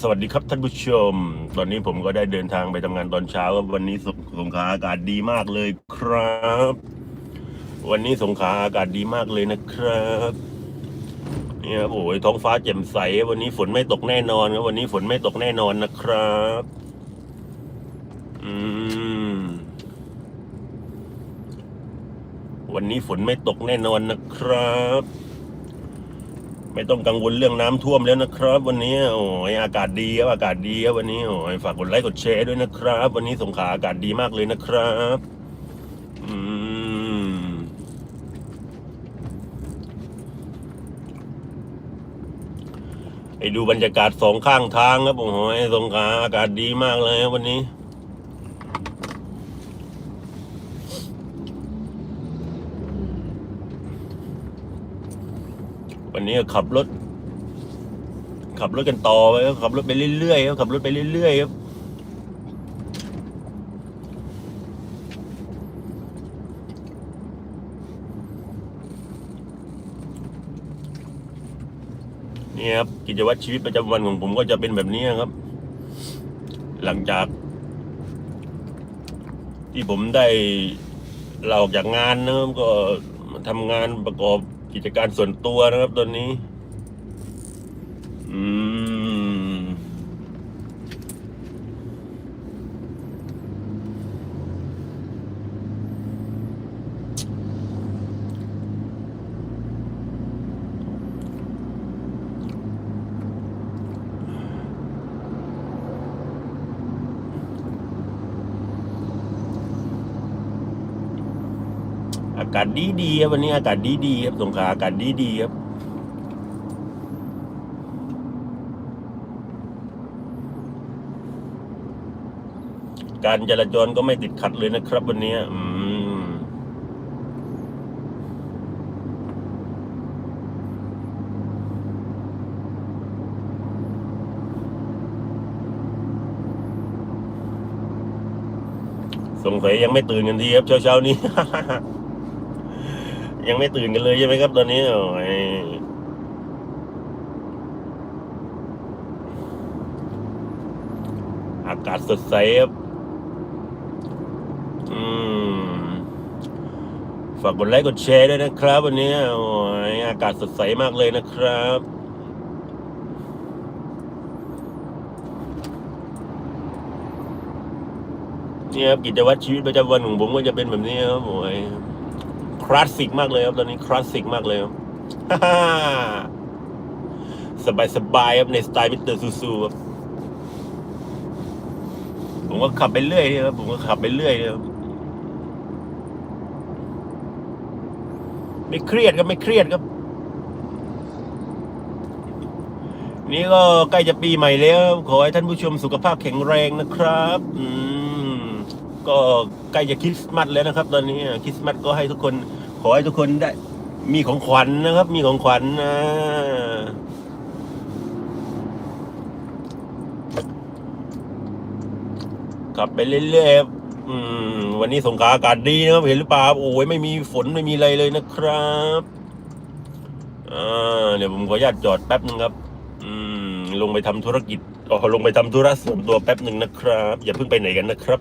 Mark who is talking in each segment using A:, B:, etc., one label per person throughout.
A: สวัสดีครับท่านผู้ชม ตอนนี้ผมก็ได้เดินทางไปทำงานตอนเช้าครับวันนี้สสงขลาอากาศดีมากเลยครับ วันนี้สงขลาอากาศดีมากเลยนะครับเนี่ยครับโอ้ยท้องฟ้าแจ่มใส วันนี้ฝนไม่ตกแน่นอนครับวันนี้ฝนไม่ตกแน่นอนนะครับ อืม วันนี้ฝนไม่ตกแน่นอนนะครับ ไม่ต้องกังวลเรื่องน้ำท่วมแล้วนะครับ วันนี้โอ้ยอากาศดีครับอากาศดีครับวันนี้โอ้ยฝากกดไลค์กดแชร์ด้วยนะครับ วันนี้สงขาอากาศดีมากเลยนะครับอืมไปดูบรรยากาศสองข้างทางครับโอ้ยสงขาอากาศดีมากเลยวันนี้ วันนี้ก็ขับรถ ขับรถกันต่อไปขับรถไปเรื่อยๆครับขับรถไปเรื่อยๆครับนี่ครับกิจวัตรชีวิตประจำวันของผมก็จะเป็นแบบนี้ครับ หลังจาก ที่ผมได้เราออกจากงานนะครับก็ทำงานประกอบ กิจการส่วนตัวนะครับตอนนี้ อืม อากาศดีดีๆครับวันนี้อากาศดีดีๆครับสงขลาอากาศดีดีๆครับการจราจรก็ไม่ติดขัดเลยนะครับ วันนี้อืมสงสัยยังไม่ตื่นกันทีครับเช้าๆนี้ ยังไม่ตื่นกันเลยใช่ไหมครับ ตอนนี้โอ้ยอากาศสดใสครับ อืม ฝากกดไลค์กดแชร์ด้วยนะครับ วันนี้โอ้ยอากาศสดใสมากเลยนะครับนี่ครับกิจวัตรชีวิตประจำวันของผมก็จะเป็นแบบนี้ครับโอ้ยาสสิกมากเลยครับตอนนี้คลาสสิกมากเลยครับสบายสบายๆครับในสไตล์มิสเตอร์ซูซูครับผมก็ขับไปเรื่อยครับผมก็ขับไปเรื่อยครับไม่เครียดครับไม่เครียดครับ นี่ก็ใกล้จะปีใหม่แล้ว ขอให้ท่านผู้ชมสุขภาพแข็งแรงนะครับ อืมก็ใกล้จะคริสต์มาสแล้วนะครับ ตอนนี้คริสต์มาสก็ให้ทุกคน ขอให้ทุกคนได้ มีของขวัญนะครับ มีของขวัญนะขับไปเรื่อยๆอืม วันนี้สงขาอากาศดีนะครับ เห็นหรือเปล่าโอ้ยไม่มีฝนไม่มีอะไรเลยนะครับอ่าเดี๋ยวผมขออนุญาตจอดแป๊บนึงครับ อืม ลงไปทำธุรกิจอ๋อลงไปทำธุระส่วนตัวแป๊บหนึ่งนะครับ อย่าเพิ่งไปไหนกันนะครับ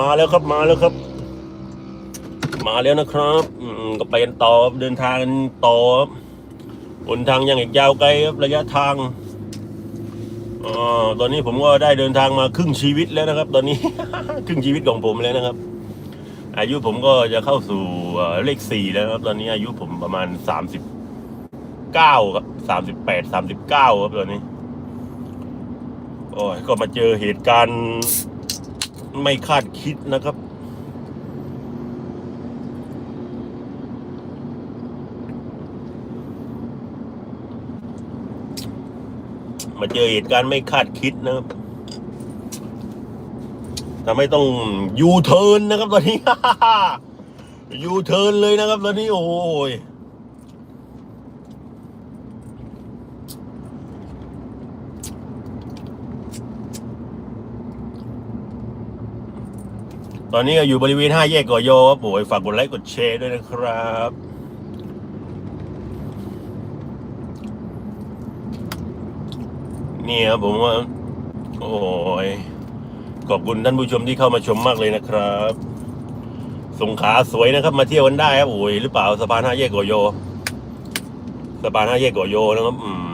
A: มาแล้วครับมาแล้วครับ มาแล้วนะครับ อืมก็ไปกันต่อเดินทางกันต่อบนทางยังอีกยาวไกลครับระยะทางออตอนนี้ผมก็ได้เดินทางมาครึ่งชีวิตแล้วนะครับ ตอนนี้ ครึ่งชีวิตของผมแล้วนะครับ อายุผมก็จะเข้าสู่เลขสี่แล้วครับ ตอนนี้อายุผมประมาณสามสิบเก้าครับสามสิบแปดสามสิบเก้าครับตอนนี้โอ้ยก็มาเจอเหตุการณ์ ไม่คาดคิดนะครับ มาเจอเหตุการณ์ไม่คาดคิดนะครับทำให้ต้องยูเทิร์นนะครับตอนนี้ยูเทิร์นเลยนะครับตอนนี้โอ้ย ตอนนี้ก็อยู่บริเวณห้าแยกก่อยอครับโอ้ยฝากกดไลค์กดแชร์ด้วยนะครับ นี่ครับผมว่า โอ้ยขอบคุณท่านผู้ชมที่เข้ามาชมมากเลยนะครับ สงขาสวยนะครับ มาเที่ยวกันได้ครับโอ้ยหรือเปล่าสะพานห้าแยกกอโยสะพานห้าแยกกอโยนะครับ อืม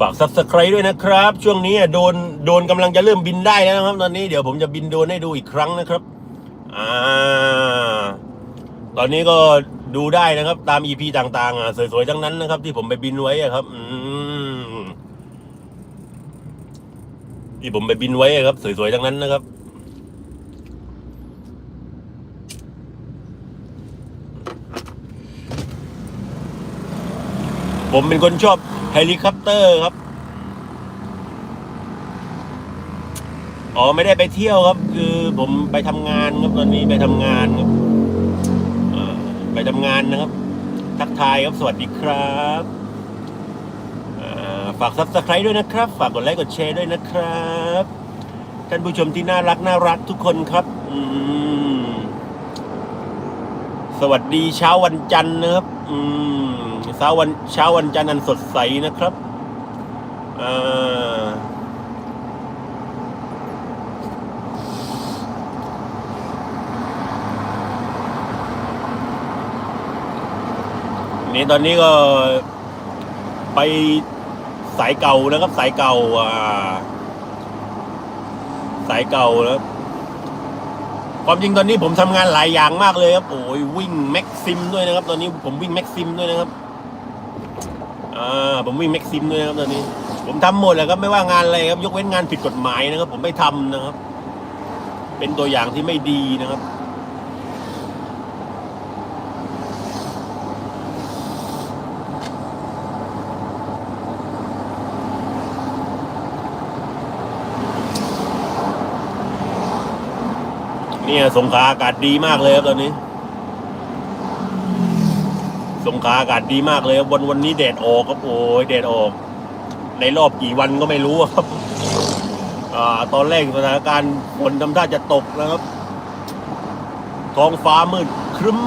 A: ฝากซับสไคร์ด้วยนะครับ ช่วงนี้อะโดนโดนกำลังจะเริ่มบินได้แล้วนะครับ ตอนนี้เดี๋ยวผมจะบินโดนให้ดูอีกครั้งนะครับอ่าตอนนี้ก็ดูได้นะครับ ตามอีพีต่างๆอะสวยๆทั้งนั้นนะครับ ที่ผมไปบินไว้ครับอืมที่ผมไปบินไว้ครับ สวยๆทั้งนั้นนะครับผมเป็นคนชอบ เฮลิคอปเตอร์ครับ อ๋อ ไม่ได้ไปเที่ยวครับ คือผมไปทำงานครับตอนนี้ไปทำงานครับไปทำงานนะครับ ทักทายครับสวัสดีครับฝากซับสไครต์ด้วยนะครับ ฝากกดไลค์กดแชร์ด้วยนะครับ ท่านผู้ชมที่น่ารักน่ารักทุกคนครับสวัสดีเช้าวันจันทร์นะครับ อืม เช้าวันเช้าวันจันทร์อันสดใสนะครับอ่านี่ตอนนี้ก็ไปสายเก่านะครับ สายเก่าอ่าสายเก่าแล้วความจริงตอนนี้ผมทำงานหลายอย่างมากเลยครับโอ้ยวิ่งแม็กซิมด้วยนะครับ ตอนนี้ผมวิ่งแม็กซิมด้วยนะครับ อ่าผมวิ่งแม็กซิมด้วยนะครับตอนนี้ ผมทำหมดแหละครับไม่ว่างานอะไรครับ ยกเว้นงานผิดกฎหมายนะครับ ผมไม่ทำนะครับ เป็นตัวอย่างที่ไม่ดีนะครับเนี่ยสงขาอากาศดีมากเลยครับตอนนี้ สงขาอากาศดีมากเลยวันวันนี้แดดออกครับโอ้ยแดดออก ในรอบกี่วันก็ไม่รู้ครับอ่าตอนแรกสถานการณ์ฝนทำท่าจะตกนะครับ ท้องฟ้ามืดครึ้ม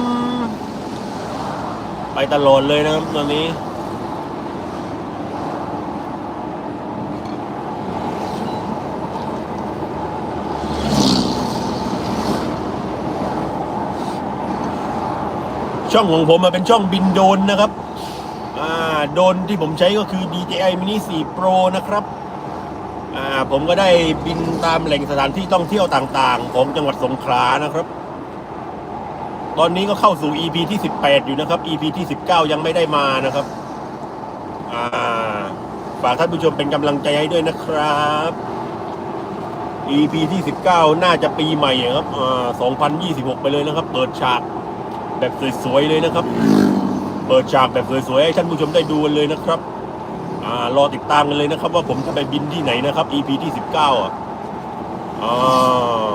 A: ไปตลอดเลยนะครับตอนนี้ ช่องของผมมันเป็นช่องบินโดนนะครับอ่าโดนที่ผมใช้ก็คือ DJI Mini 4 Pro นะครับอ่าผมก็ได้บินตามแหล่งสถานที่ท่องเที่ยวต่างๆ ของจังหวัดสงขลานะครับ ตอนนี้ก็เข้าสู่ EP ที่ 18 อยู่นะครับ EP ที่ 19 ยังไม่ได้มานะครับอ่าฝากท่านผู้ชมเป็นกำลังใจให้ด้วยนะครับ EP ที่ 19 น่าจะปีใหม่ครับอ่า2026 ไปเลยนะครับ เปิดฉาก แบบสวยๆเลยนะครับ เปิดฉากแบบสวยๆให้ท่านผู้ชมได้ดูกันเลยนะครับอ่ารอติดตามกันเลยนะครับ ว่าผมจะไปบินที่ไหนนะครับ EP ที่สิบเก้าอะอ่า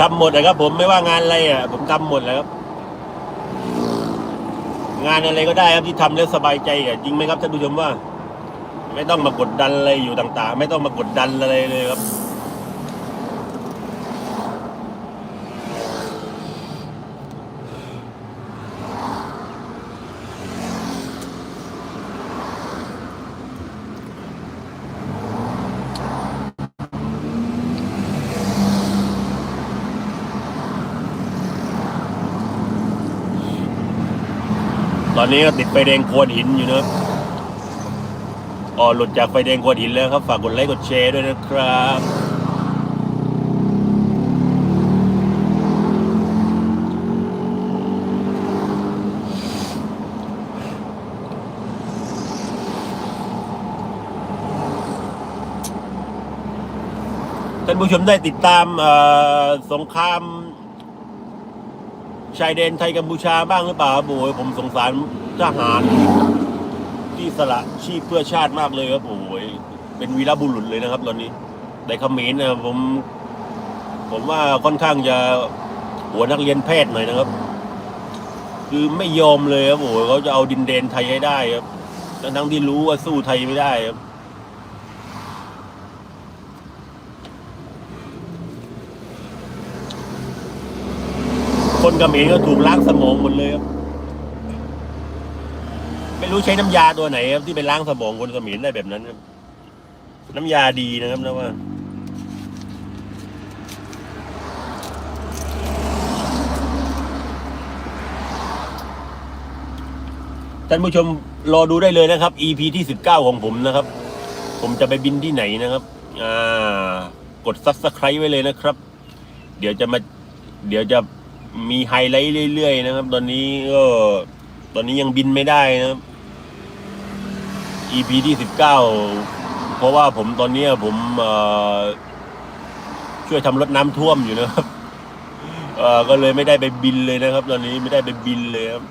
A: ทำหมดนะครับ ผมไม่ว่างานอะไรอะ ผมทำหมดแล้วครับงานอะไรก็ได้ครับที่ทำแล้วสบายใจอะจริงไหมครับท่านผู้ชมว่า ไม่ต้องมากดดันอะไรอยู่ต่าง ๆ ไม่ต้องมากดดันอะไรเลยครับ ตอนนี้ก็ติดไฟแดงโคนหินอยู่นะอ๋อหลุดจากไฟแดงโคนหินแล้วครับ ฝากกดไลค์กดแชร์ด้วยนะครับท่านผู้ชมได้ติดตามสงคราม ชายแดนไทยกัมพูชาบ้างหรือเปล่าครับโอ้ยผมสงสารทหารที่สละชีพเพื่อชาติมากเลยครับโอ้ยเป็นวีรบุรุษเลยนะครับ ตอนนี้แต่เขมรนะผม ผมว่าค่อนข้างจะหัวนักเรียนแพทย์หน่อยนะครับ คือไม่ยอมเลยครับโอ้ยเขาจะเอาดินแดนไทยให้ได้ครับทั้งที่รู้ว่าสู้ไทยไม่ได้ครับ คนเมรก็ถูกล้างสมองหมดเลยครับ ไม่รู้ใช้น้ำยาตัวไหนครับที่ไปล้างสมองคนกระเมรได้แบบนั้นครับ น้ำยาดีนะครับนะว่าท่านผู้ชมรอดูได้เลยนะครับ EP ที่สิบเก้าของผมนะครับ ผมจะไปบินที่ไหนนะครับ อ่า กด subscribe ไว้เลยนะครับ เดี๋ยวจะมา เดี๋ยวจะ มีไฮไลท์เรื่อยๆนะครับ ตอนนี้ก็ตอนนี้ยังบินไม่ได้นะครับ EP ที่สิบเก้าเพราะว่าผมตอนนี้ผมช่วยทำรถน้ำท่วมอยู่นะครับก็เลยไม่ได้ไปบินเลยนะครับ ตอนนี้ไม่ได้ไปบินเลยครับ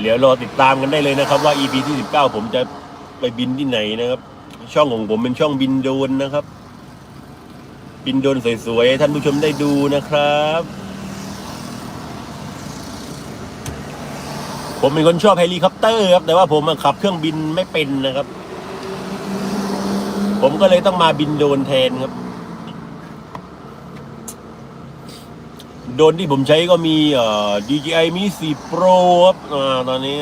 A: เดี๋ยวรอติดตามกันได้เลยนะครับ ว่า EP ที่สิบเก้าผมจะไปบินที่ไหนนะครับ ช่องของผมเป็นช่องบินโดนนะครับ บินโดนสวยๆ ท่านผู้ชมได้ดูนะครับ ผมเป็นคนชอบเฮลิคอปเตอร์ครับ แต่ว่าผมขับเครื่องบินไม่เป็นนะครับ ผมก็เลยต้องมาบินโดนแทนครับ โดนที่ผมใช้ก็มีเอ่อ DJI Mini 4 Pro ครับอ่าตอนนี้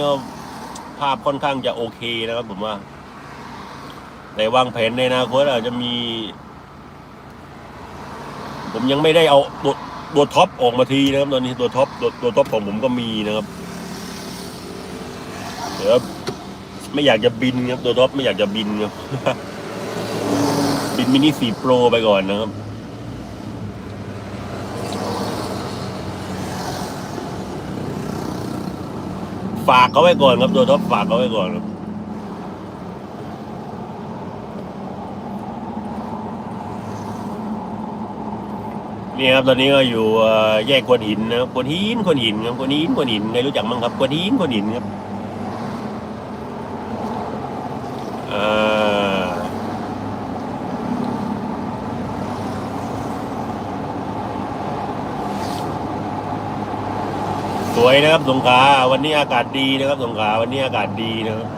A: ภาพค่อนข้างจะโอเคนะครับผมว่าแต่วางแผนในอนาคตอาจจะมี ผมยังไม่ได้เอาตัวตัวท็อปออกมาทีนะครับตอนนี้ตัวท็อปตัวตัวท็อปของผมก็มีนะครับเดี๋ยวไม่อยากจะบินครับตัวท็อปไม่อยากจะบินครับบินมินิ4 Pro ไปก่อนนะครับฝากเขาไว้ก่อนครับตัวท็อปฝากเขาไว้ก่อนครับ นี่ครับตอนนี้ก็อยู่แยกควนหินนะครับควนหินควนหินครับควนหินควนหินใครรู้จักมั้งครับควนหินควนหินครับสวยนะครับสงขลาวันนี้อากาศดีนะครับสงขลาวันนี้อากาศดีนะครับ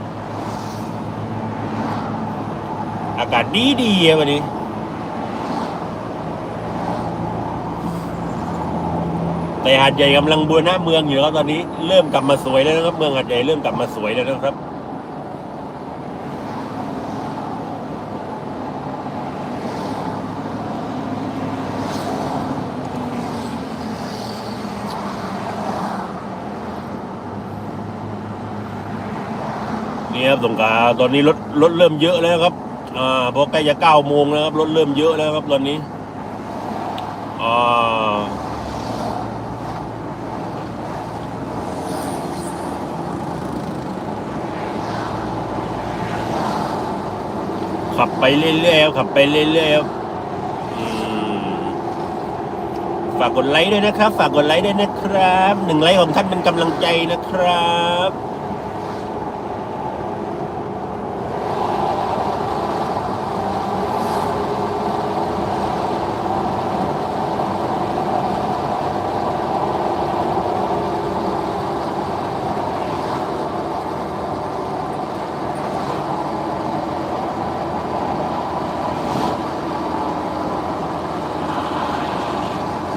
A: อากาศดีดีครับวันนี้ แต่หาดใหญ่กำลังบูรณะเมืองอยู่แล้วตอนนี้เริ่มกลับมาสวยแล้วนะครับ เมืองหาดใหญ่เริ่มกลับมาสวยแล้วนะครับนี่ครับสงขาตอนนี้รถรถเริ่มเยอะแล้วครับอ่าพราะใกล้จะเก้าโมงแล้วครับรถเริ่มเยอะแล้วครับตอนนี้อ่า ขับไปเรื่อยๆขับไปเรื่อยๆฝากกดไลค์ด้วยนะครับ ฝากกดไลค์ด้วยนะครับหนึ่งไลค์ของท่านเป็นกำลังใจนะครับ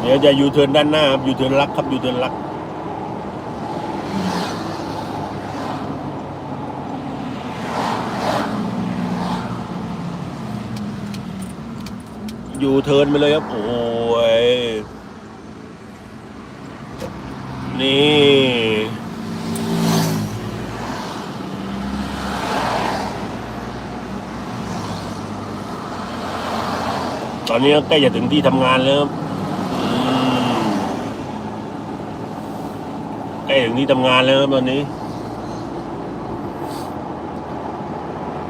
A: เดี๋ยวจะยูเทิร์นด้านหน้าครับยูเทิร์นลักครับยูเทิร์นลักยูเทิร์นไปเลยครับโอ้ยนี่ตอนนี้ใกล้จะถึงที่ทำงานแล้วครับอืม ไอ้อย่างที่ทำงานแล้วครับตอนนี้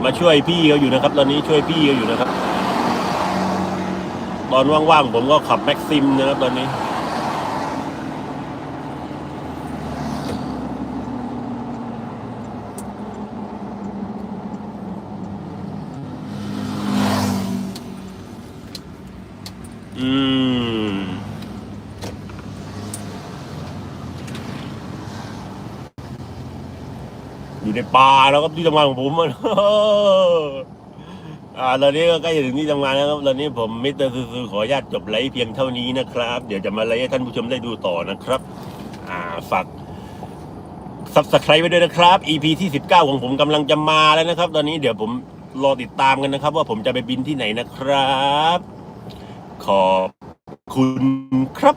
A: มาช่วยพี่เขาอยู่นะครับ ตอนนี้ช่วยพี่เขาอยู่นะครับ ตอนว่างๆผมก็ขับแม็กซิมนะครับ ตอนนี้ อยู่ในป่าแล้วครับที่ทำงานของผมมันอ่าตอนนี้ก็ใกล้จะถึงที่ทำงานแล้วครับตอนนี้ผมมิสเตอร์ซูซูขออนุญาตจบไลฟ์เพียงเท่านี้นะครับ เดี๋ยวจะมาไลฟ์ให้ท่านผู้ชมได้ดูต่อนะครับ อ่าฝากซับสไครต์ไว้ด้วยนะครับ EP ที่ 19 ของผมกำลังจะมาแล้วนะครับ ตอนนี้เดี๋ยวผมรอติดตามกันนะครับ ว่าผมจะไปบินที่ไหนนะครับ ขอบคุณครับ